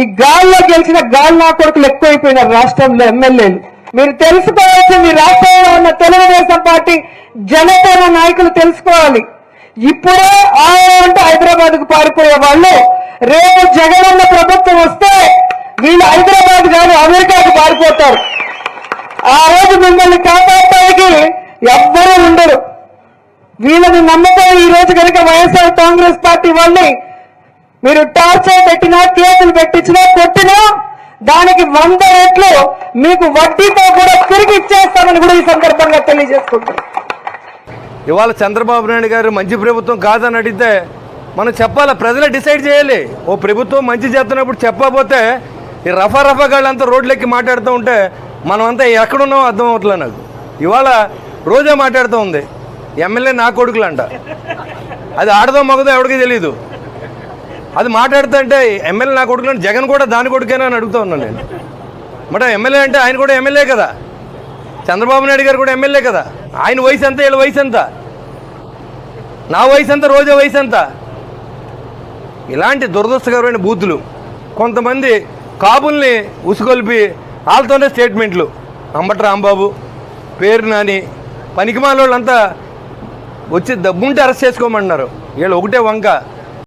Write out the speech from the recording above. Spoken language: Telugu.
ఈ గాల్లో గెలిచిన గాలి నా కొడుకులు ఎక్కువైపోయినారు రాష్ట్రంలో ఎమ్మెల్యేలు. మీరు తెలుసుకోవాల్సింది రాష్ట్రంలో ఉన్న తెలుగుదేశం పార్టీ జనసేన నాయకులు తెలుసుకోవాలి. ఇప్పుడే ఆయన అంటే హైదరాబాద్కు పారిపోయే వాళ్ళు రేపు జగనన్న ప్రభుత్వం వస్తే వీళ్ళు హైదరాబాద్ కాదు అమెరికాకు పారిపోతారు. ఆ రోజు మిమ్మల్ని కాపాడటానికి ఎవ్వరూ ఉండరు. వీళ్ళని నమ్మకం ఈ రోజు కనుక వైఎస్ఆర్ కాంగ్రెస్ పార్టీ వాళ్ళని మీరు టార్చర్ పెట్టినా కేసులు పెట్టించినా కొట్టినా దానికి వంద రెట్లు మీకు వడ్డీతో కూడా తిరిగి ఇచ్చేస్తామని కూడా ఈ సందర్భంగా తెలియజేసుకుంటున్నాను ఇవాళ చంద్రబాబు నాయుడు గారు మంచి ప్రభుత్వం కాదని అడిగితే మనం చెప్పాలి? ప్రజలే డిసైడ్ చేయాలి. ఓ ప్రభుత్వం మంచి చేస్తున్నప్పుడు చెప్పకపోతే ఈ రఫా రఫా గాళ్ళంతా రోడ్లెక్కి మాట్లాడుతూ ఉంటే మనమంతా ఎక్కడున్నామో అర్థం అవట్లే నాకు. ఇవాళ రోజే మాట్లాడుతూ ఉంది. ఎమ్మెల్యే నా కొడుకులు అంట అది ఆడదో మగదో ఎవడికి తెలియదు అది మాట్లాడుతుంటే ఎమ్మెల్యే నా కొడుకులు అంటే జగన్ కూడా దాని కొడుకేనా అని అడుగుతూ ఉన్నాను నేను. మరి ఎమ్మెల్యే అంటే ఆయన కూడా ఎమ్మెల్యే కదా. చంద్రబాబు నాయుడు గారు కూడా ఎమ్మెల్యే కదా. ఆయన వయసు ఎంత వీళ్ళ వయసు ఎంత? నా వయసు ఎంత రోజా వయసు ఎంత? ఇలాంటి దురదృష్టకరమైన బూతులు కొంతమంది కాపుల్ని ఉసుగొల్పి వాళ్ళతోనే స్టేట్మెంట్లు. అంబట రాంబాబు పేరు నాని పనికిమాల వాళ్ళంతా వచ్చి దబ్బుంటే అరెస్ట్ చేసుకోమన్నారు. వీళ్ళు ఒకటే వంక.